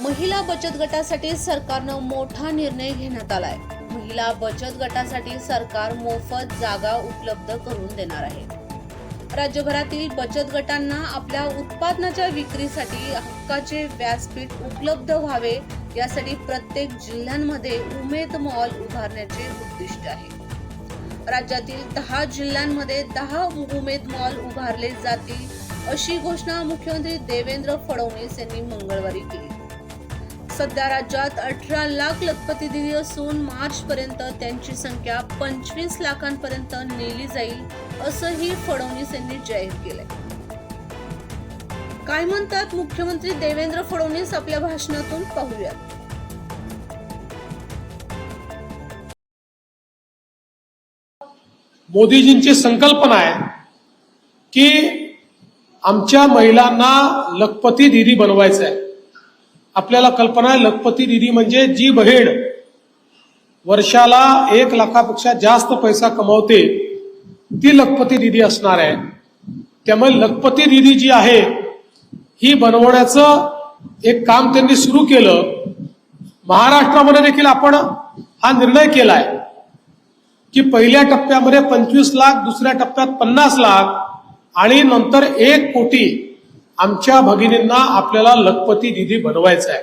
महिला बचत गटासाठी सरकारनं मोठा निर्णय घेण्यात आलाय. महिला बचत गटासाठी सरकार मोफत जागा उपलब्ध करून देणार आहे. राज्यभरातील बचत गटांना आपल्या उत्पादनाच्या विक्रीसाठी हक्काचे व्यासपीठ उपलब्ध व्हावे यासाठी प्रत्येक जिल्ह्यांमध्ये उमेद मॉल उभारण्याचे उद्दिष्ट आहे. राज्यातील दहा जिल्ह्यांमध्ये दहा उमेद मॉल उभारले जातील अशी घोषणा मुख्यमंत्री देवेंद्र फडणवीस यांनी मंगळवारी केली. सध्या राज्यात अठरा लाख लखपती दिली असून मार्च पर्यंत त्यांची संख्या पंचवीस लाखांपर्यंत नेली जाईल असंही फडणवीस यांनी जाहीर केलंय. काय म्हणतात मुख्यमंत्री देवेंद्र फडणवीस आपल्या भाषणातून? पाहूयात. मोदीजींची संकल्पना आहे की आमच्या महिलांना लखपती दिदी बनवायचं आहे आपल्याला कल्पना आहे लखपती दिदी म्हणजे जी बहीण वर्षाला एक लाखापेक्षा जास्त पैसा कमवते ती लखपती दिदी असणार आहे. त्यामुळे लखपती दिदी जी आहे ही बनवण्याचं एक काम त्यांनी सुरू केलं. महाराष्ट्रामध्ये देखील आपण हा निर्णय केलाय की पहिल्या टप्प्यामध्ये पंचवीस लाख दुसऱ्या टप्प्यात पन्नास लाख आणि नंतर एक कोटी आमच्या भगिनींना आपल्याला लखपती दिदी बनवायचं आहे.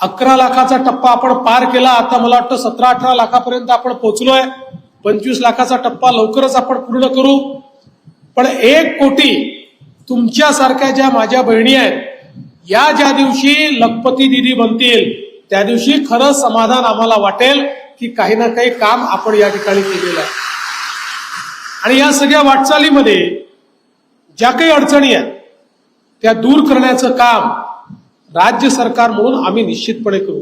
अकरा लाखाचा टप्पा आपण पार केला आता मला वाटतं सतरा अठरा लाखापर्यंत आपण पोहोचलोय पंचवीस लाखाचा टप्पा लवकरच आपण पूर्ण करू. पण एक कोटी तुमच्यासारख्या ज्या माझ्या बहिणी आहेत या ज्या दिवशी लखपती दिदी बनतील त्या दिवशी खरं समाधान आम्हाला वाटेल की काही ना काही काम आपण या ठिकाणी केलेलं आहे. आणि या सगळ्या वाटचालीमध्ये ज्या काही अडचणी आहेत त्या दूर करण्याचं काम राज्य सरकार म्हणून आम्ही निश्चितपणे करू.